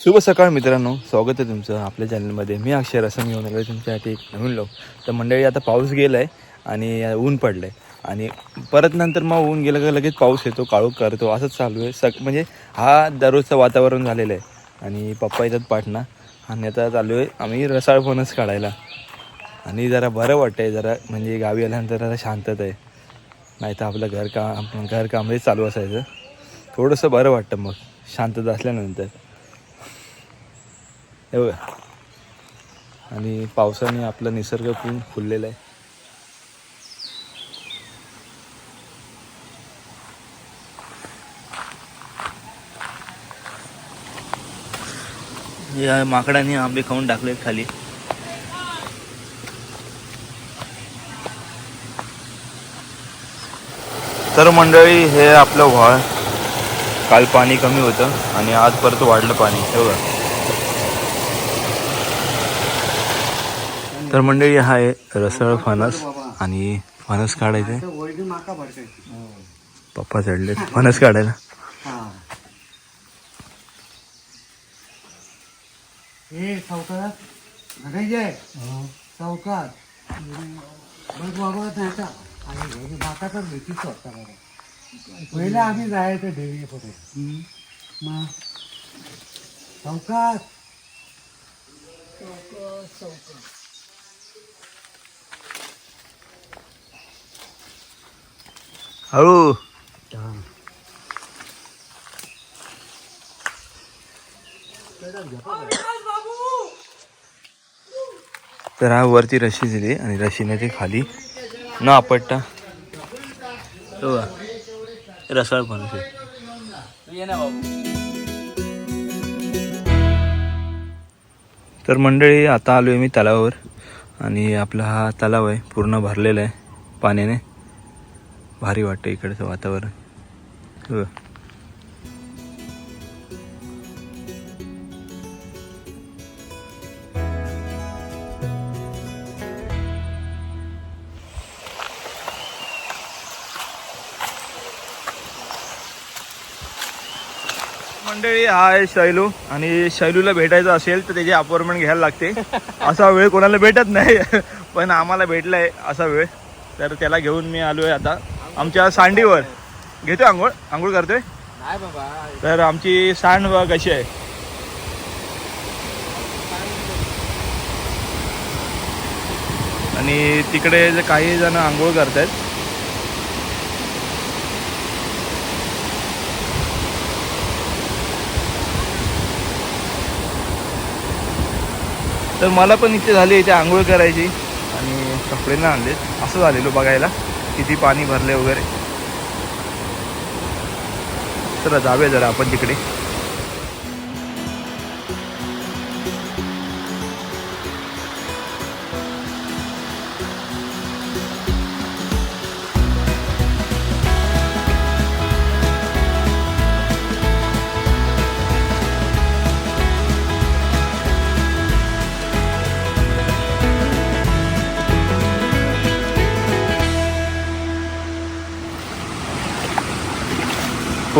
शुभ सकाळ मित्रांनो स्वागत आहे तुमचं आपल्या चॅनलमध्ये. मी अक्षर असं घेऊन होणार तुमच्यासाठी एक नवीन लोक तर मंडळी आता पाऊस गेला आहे आणि ऊन पडलं आहे आणि परत नंतर मग ऊन गेलं का लगेच पाऊस येतो काळोख करतो असंच चालू आहे. सक म्हणजे हा दररोजचं वातावरण झालेलं आहे. आणि पप्पा येतात पाटणा आणि आता चालू आहे आम्ही रसाळ फणस काढायला. आणि जरा बरं वाटतं आहे जरा म्हणजे गावी आल्यानंतर जरा शांतता आहे. नाही तर आपलं घर काम घर चालू असायचं. थोडंसं बरं वाटतं मग शांतता असल्यानंतर. हे बघा. आणि पावसाने आपला निसर्ग पूर्ण फुललेला आहे. या माकडाने आंबे खाऊन टाकले खाली. तर मंडळी हे आपलं व्हाळ. काल पाणी कमी होतं आणि आज परत वाढलं पाणी. हे बघा. तर मंडळी हा आहे रसळ फणस आणि फणस काढायचे पप्पा चढले फणस काढायला. हा. हे पहिले आम्ही जायचं देवी चौकात हळू. तर हा वरती रशी दिली आणि रशीने ते खाली न आपटता. हो रसाळ पण आहे तर मंडळी आता आलो आहे मी तलावावर आणि आपला हा तलाव आहे पूर्ण भरलेला आहे पाण्याने. भारी वाटतं इकडचं वातावरण. हो. मंडळी हा शैलू. आणि शैलूला भेटायचं असेल तर त्याची अपॉइंटमेंट घ्यायला लागते. असा वेळ कोणाला भेटत नाही पण आम्हाला भेटलाय असा वेळ. तर त्याला घेऊन मी आलो आहे आता. आमच्या सांडीवर. घेतोय आंघोळ? आंघोळ करतोय? नाही बाबा. तर आमची सांड बघा कशी आहे. आणि तिकडे जे काही जण आंघोळ करतायत. तर मला पण इथे झाली इथे आंघोळ करायची. आणि कपडे ना आणले असं झालेलो बघायला. किती पाणी भरले वगैरे? चला जाऊया जरा आपण तिकडे.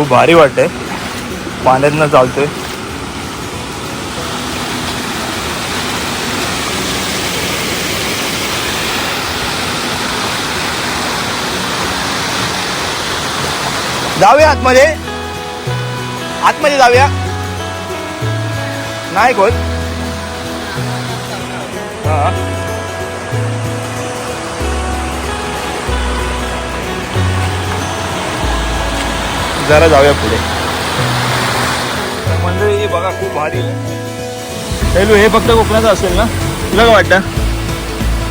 खूप भारी वाटतंय. पाण्यातनं चालतोय. जाऊया आतमध्ये. आतमध्ये जाऊया. नाही कोण? हा. जरा जाऊया पुढे. मंडळी बघा खूप भारी शैलू हे फक्त कोकणाचं असेल ना? तुला काय वाटतं?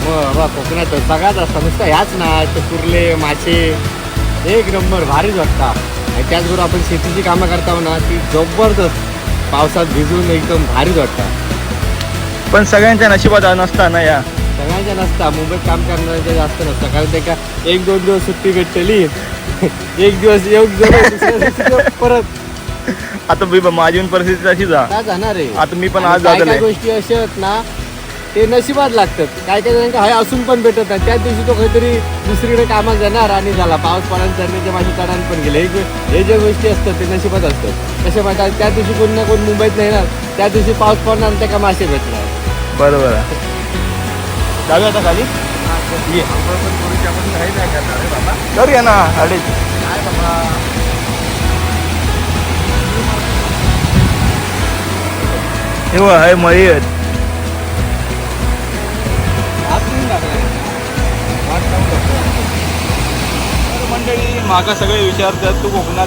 मग बा कोकणात सगळ्यात असतात नुसतं ह्याच नाही ते कुर्ले मासे. एक नंबर भारीच वाटतात आणि त्याचबरोबर आपण शेतीची कामं करता ना ती जबरदस्त पावसात भिजून एकदम भारीच वाटतात पण सगळ्यांच्या नशिबात नसतं ना या? सगळ्यांच्या नसता मुंबईत काम करणाऱ्यांच्या जास्त नसतं. कारण ते का एक दोन दिवस सुट्टी भेटलेली एक दिवस एक दिवस परत. आता मी माझी पण परिस्थिती तशीच काय जाणार आहे? आता मी पण आज. काय गोष्टी अशा आहेत ना ते नशिबात लागतात. काय काय जणांना हाय असून पण भेटत नाही. त्याच दिवशी तो काहीतरी दुसरीकडे कामात जाणार आणि झाला. पाऊस पडायला चढण्याच्या मासे चढायला पण गेले. हे ज्या गोष्टी असतात ते नशिबात असतात. कसे माहिती त्या दिवशी कोण ना कोण मुंबईत नाही येणार त्या दिवशी पाऊस पडणार त्या का मासे भेटणार. बरोबर आहे. जाऊया आता खाली. ये. करूया ना अडीच हे हे मळी आहेत तर मंडळी माका सगळे विचारतात तू कोकणात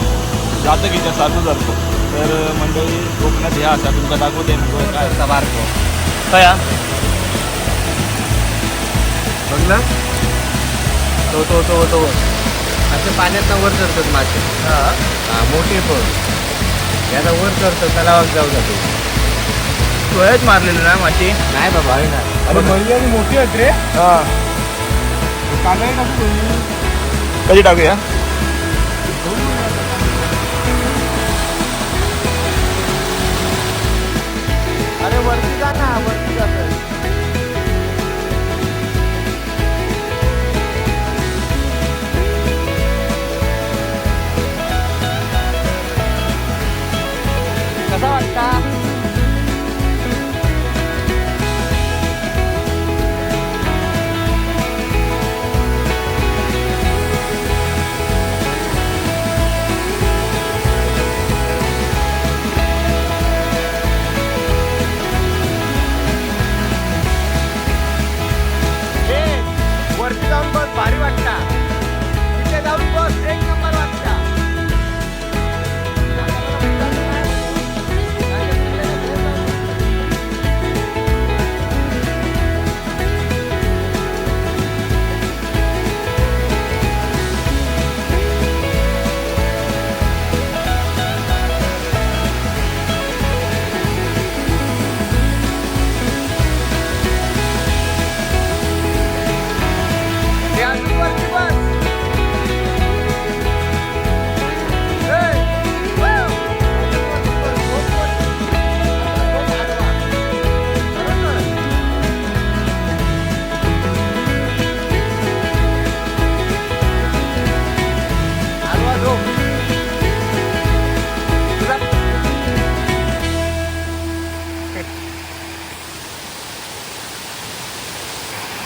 जातं की त्या सारखं? जातो तर मंडळी कोकणात ह्या असा तुमका दाखवते काय बारको काय? हा? बघ ना. तो तो तो तो. असे पाण्यात वर चढतात मासे. हा. मोठे पण. याला वर चढतात तलावात जाऊ जातो डोळ्यात मारलेले ना माशी नाही बाबा आहे ना. अरे आणि मोठी आहेत रे. हा. कधी टाकूया? अरे वरती जा ना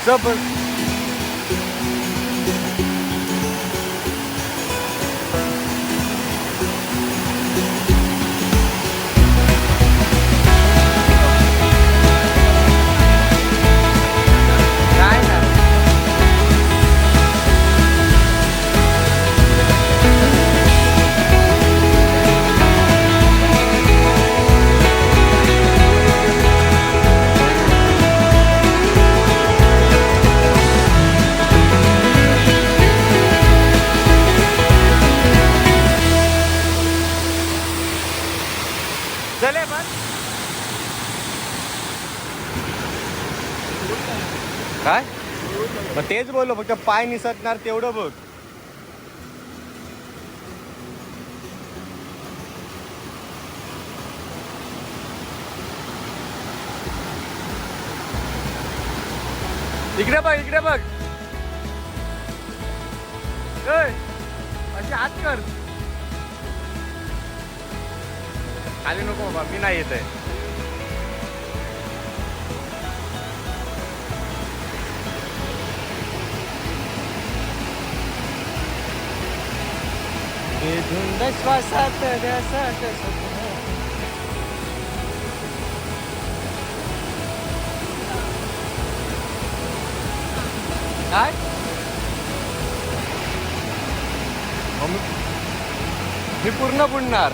Tampa. तेच बोललो फक्त पाय निसटणार तेवढं बघ. इकडे बघ इकडे बघ. अशी हात कर. खाली नको बाबा मी नाही येत आहे धुंद श्वासात ध्यासात स्वप्न. काय मग मी पूर्ण बुडणार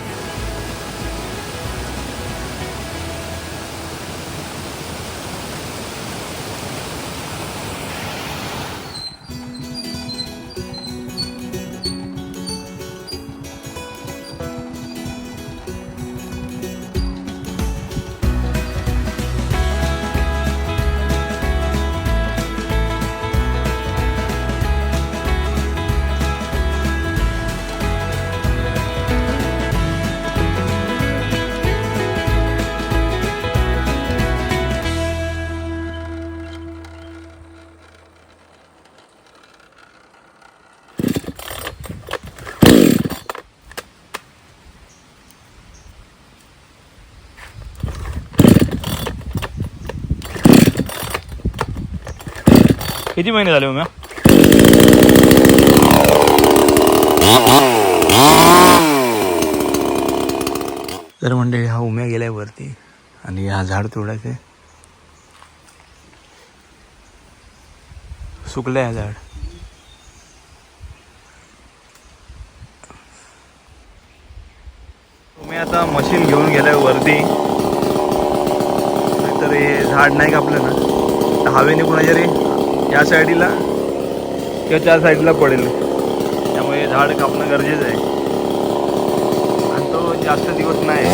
किती महिने झाले उम्या? तर म्हणजे हा उम्या गेलाय वरती आणि हा झाड तोडायचे सुकलंय हा झाड. तुम्ही आता मशीन घेऊन गेलाय वरती. तर हे झाड नाही कापलं ना. हवेने कुणाच्या रे? या साईडला किंवा त्या साईडला पडेल. त्यामुळे झाड कापणं गरजेचं आहे. आणि तो जास्त दिवस नाही.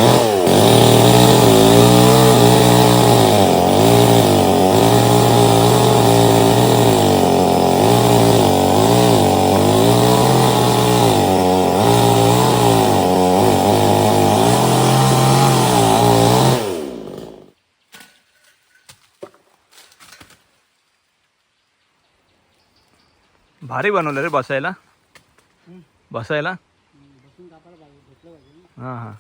भारी बनवलं रे बसायला. बसायला? हां हां.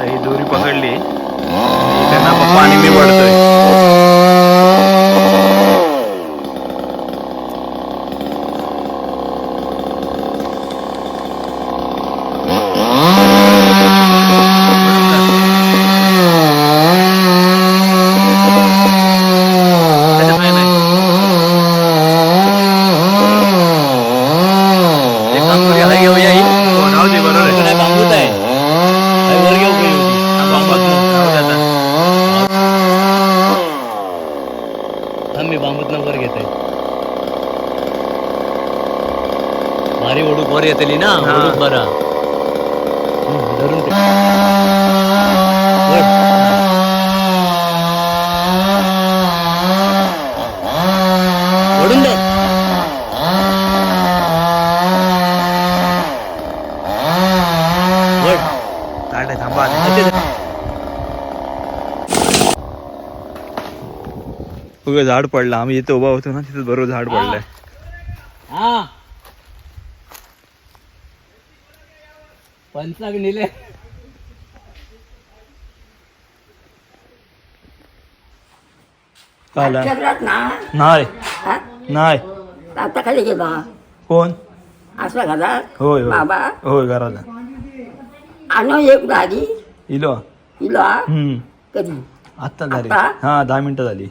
ही दोरी पकडली. त्यांना पप्पा आणि मी त्याच्यात नाही, नाही. एक काम करूया, हाय घेऊया ही. हो, राहू दे, बरोबर आहे. हा, बांबूच नाही, राहू दे आता. मी बांबूत वर घेत आहे भारी ओढूक वर येतली ना हा. ओढूक बरा हम्म, धरून ठेव. वर. ओढून दे वर. ताट आहे, थांबा आता. अच्छा, अच्छा. उगा झाड पडलं. आम्ही इथे उभा होतो ना तिथे बरोबर झाड पडलंय. हा. पंचाग नेले. नाही हा? नाही आता खाली गेला. कोण? असला घरात. होय बाबा. होय घराला आणो एक गाडी. इलो. इला हम्म. कधी? आत्ता झाली. आता? हा दहा मिनिटं झाली.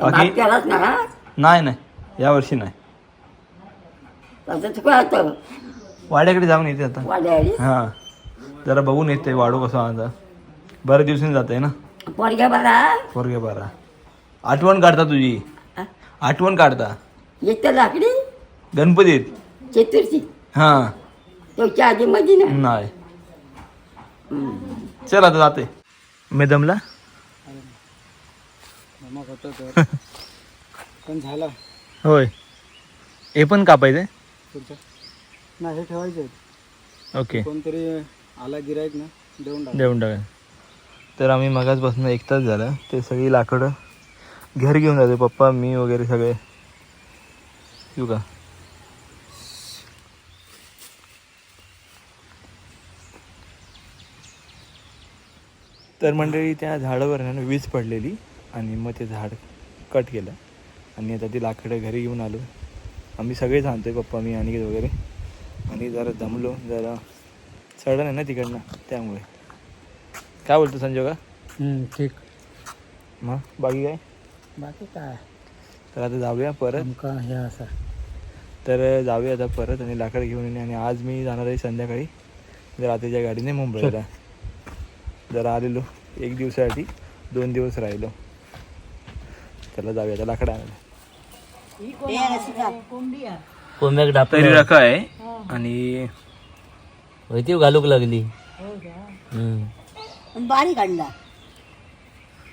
बाकी बाप केलाच ना? नाही नाही. या वर्षी नाही तसं वाड्याकडे जाऊन येते आता. वाड्याळी हा. जरा बघून येते वाडू कसं आता. बऱ्याच दिवसांनी जाते ना. पोरग्या बरा? पोरगे बारा. आठवण काढता तुझी. हा? आठवण काढता. येतं लाकडी? गणपतीत. चतुर्थी? हा. त्याच्या आधी मध्ये ना? नाही. चल आता जाते. पण झाला. होय. हे पण कापायचे पुढच्या नाही हे ठेवायचे ओके. कोणतरी आला गिरायक ना देऊन टाक. देऊन टाका. तर आम्ही मगाचपासून एक तास झालं. ते सगळी लाकडं घर घेऊन जाते पप्पा मी वगैरे सगळे. येऊ का? तर मंडळी त्या झाडावर आहे ना वीज पडलेली. आणि मग ते झाड कट केलं. आणि आता ती लाकडं घरी घेऊन आलो. आम्ही सगळेच आणतोय पप्पा मी आणि वगैरे. आणि जरा दमलो जरा चढण आहे ना तिकडनं त्यामुळे. काय बोलतो संजय का ठीक. मग बाकी काय? बाकी काय? तर आता जाऊया परत. नेमका हे असा. तर जाऊया आता परत आणि लाकड घेऊन येणे. आणि आज मी जाणार आहे संध्याकाळी. रात्रीच्या गाडीने मुंबईला. जरा आलेलो. एक दिवसासाठी दोन दिवस राहिलो. चला जाऊया आता लाकड कोंब्याक तरी रका आहे आणि ती घालूक लागली. बारीक अंडा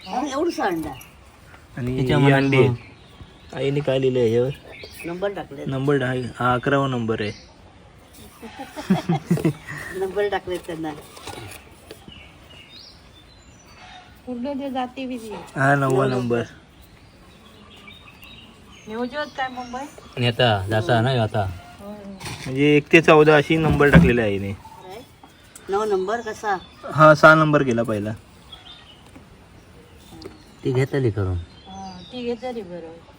एवढंच अंडा आणि ही मनात अंडी. आईने काय लिहिलं याच्यावर नंबर टाकले नंबर हा हा अकरावा नंबर आहे. नंबर टाकले त्यांना. हा नववा नंबर. आणि आता जाता ना आता. म्हणजे एक ते चौदा अशी नंबर टाकलेला आहे हिने. नऊ नंबर कसा? हा सहा नंबर गेला पहिला. ती घेतली करून. ती घेतली बरोबर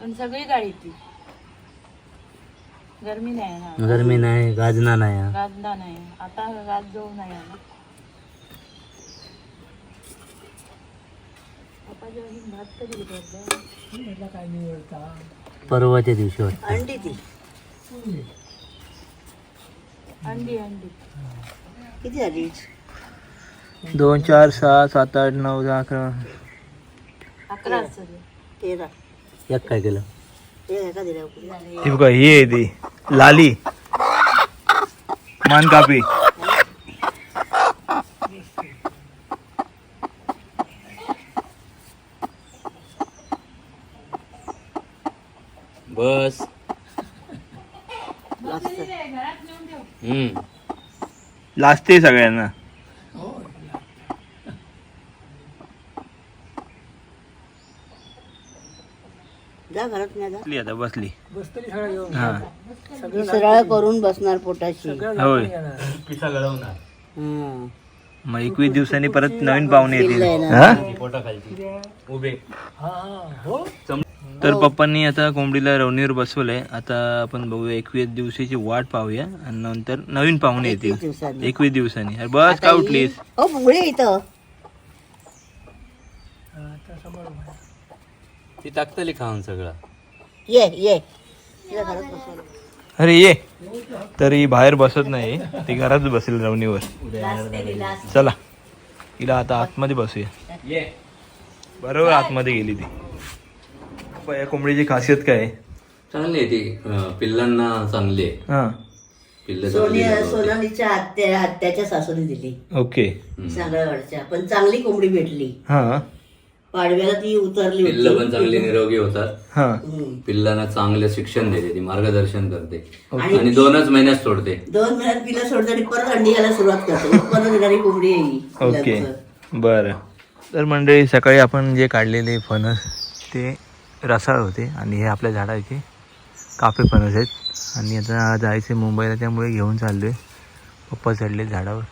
पण सगळी गाडी ती. गरमी नाही ना. गरमी नाही गाजना नाही गाजदा नाही. आता गाज जाऊ नाही आला. आता जेव्हा ही भात कधी करतो परवाच्या दिवशी वाटतं. अंडी ती. अंडी अंडी. किती झाली? दोन चार सहा सात आठ नऊ दहा अकरा. अकरा तेरा. एक काय केलं? तेरा का दिल्या ही बघा ही आहे ती. लाली. मान कापी बस. हम्म. लाजते सगळ्यांना. जा घरात नाही जा बसली आता बसली. हा. सरळ करून बसणार पोटाशी. होय. हं. मग एकवीस दिवसांनी परत नवीन पाहुणे येतील. ना. हा? उभे. तर पप्पांनी आता कोंबडीला रवणीवर बसवलंय. आता आपण बघूया एकवीस दिवसाची वाट पाहूया आणि नंतर नवीन पाहुणे येतील. दिवसांनी. एकवीस दिवसांनी. अरे बस का उठलीस? ही- हो ती टाकतली खाऊन सगळं. ये ये. तिला घरात बसवलं. अरे ये. तर ही बाहेर बसत नाही. ती घरात बसेल रवणीवर. चला तिला आता आतमध्ये बसूया. बरोबर आतमध्ये गेली ती. पप्पा, या कोंबडीची खासियत काय आहे? चांगली आहे ती. अं, पिल्लांना चांगली आहे. हा. पिल्ल चांगली सोनिया आहे. सोनालीच्या आत्या आत्याच्या सासूने दिली. ओके. सांगळवाडच्या पण चांगली कोंबडी भेटली. हा. पाडव्याला ती उतरली पिल्ल होती पण चांगली निरोगी होतात. हा. पिल्लांना चांगले शिक्षण देते ती मार्गदर्शन करते. आणि आणि दोनच महिन्यात सोडते. दोन महिन्यात पिला सोडते आणि परत अंडी यायला सुरुवात करते. उत्पन्न देणारी कोंबडी आहे ही ओके. पिल्लांचं. बरं. तर मंडळी सकाळी आपण जे काढलेले फणस ते रसाळ होते आणि हे आपल्या झाडाचे कापे पणस आहेत आणि आता जायचे मुंबईला त्यामुळे घेऊन चाललो आहे पप्पा चढले झाडावर.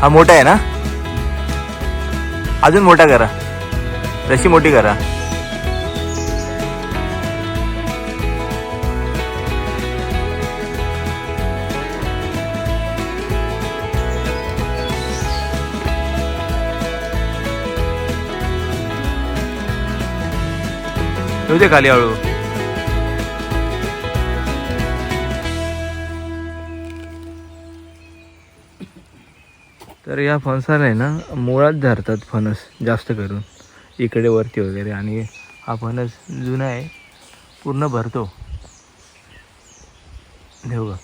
हा मोठा आहे ना? अजून मोठा करा. तशी मोठी करा. येऊ दे खाली हळू. तर या फणसाला आहे ना मुळात धरतात फणस जास्त करून. इकडे वरती वगैरे आणि हा फणस जुना आहे पूर्ण भरतो. देऊ का?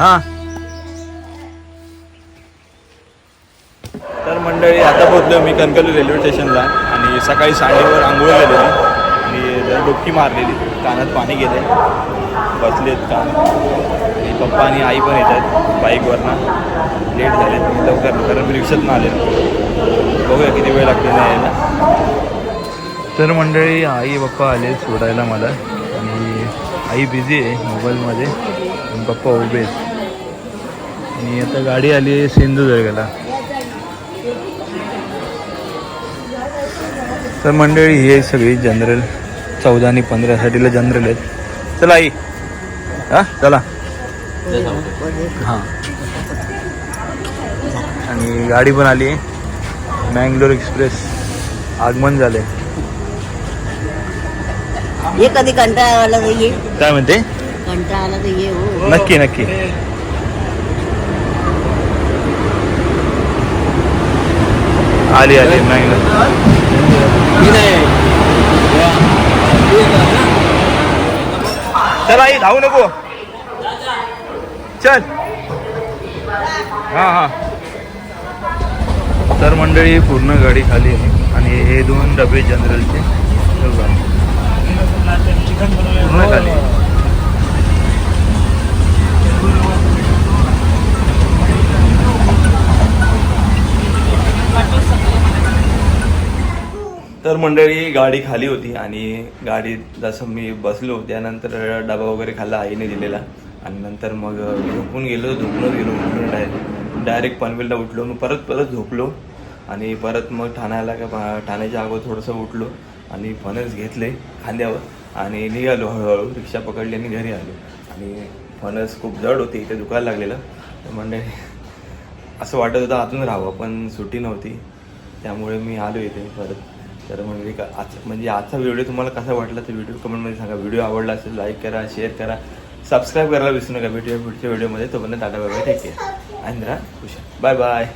हा. तर मंडळी आता पोहोचलो मी कणकवली रेल्वे स्टेशनला आणि सकाळी साडेवर आंघोळ गेलेली आणि जरा डुबकी मारलेली कानात पाणी गेले. बसलेत का आणि पप्पा आणि आई पण येतात बाईकवरनं. लेट झालेत लवकर कारण मी रिक्षातनं आले बघूया किती वेळ लागतो नाही यायला. तर मंडळी आई पप्पा आले सोडायला मला. आणि आई बिझी आहे मोबाईलमध्ये आणि पप्पा उभे आहेत. आणि आता गाडी आली आहे सिंधुदुर्गला. तर मंडळी ही आहे सगळी जनरल. चौदा आणि पंधरासाठीला जनरल आहेत. चला आई. हा चला. हां. आणि गाडी पण आली आहे. मँगलोर एक्सप्रेस आगमन झाले कधी कंटाळा आला तर ये काय म्हणते? कंटाळा आला तर ये हो. नक्की नक्की. आली आली. नाही चल आई धावू नको. चल. हा हा. तर मंडळी पूर्ण गाडी खाली आहे. आणि हे दोन डबे जनरलचे. पूर्ण खाली तर मंडळी गाडी खाली होती आणि गाडीत जसं मी बसलो त्यानंतर डबा वगैरे खाल्ला आईने दिलेला. आणि नंतर मग झोपून गेलो झोपूनच गेलो डायरेक्ट डायरेक्ट पनवेलला उठलो. मग परत परत झोपलो. आणि परत मग ठाण्याला का ठाण्याच्या अगोदर थोडंसं उठलो. आणि फणस घेतले खांद्यावर. आणि निघालो हळूहळू. रिक्षा पकडली आणि घरी आलो. आणि फणस खूप जड होते. इथे दुखायला लागलेलं. तर मंडळी असं वाटत होतं अजून राहावं पण सुट्टी नव्हती. त्यामुळे मी आलो इथे परत. तर म्हणजे का आज म्हणजे आजचा व्हिडिओ तुम्हाला कसा वाटला तर व्हिडिओ कमेंटमध्ये सांगा. व्हिडिओ आवडला असेल लाईक करा शेअर करा. सबस्क्राईब करायला विसरू नका. भेटूया पुढच्या व्हिडिओमध्ये तोपर्यंत tata bye bye take care आणि खुशा बाय बाय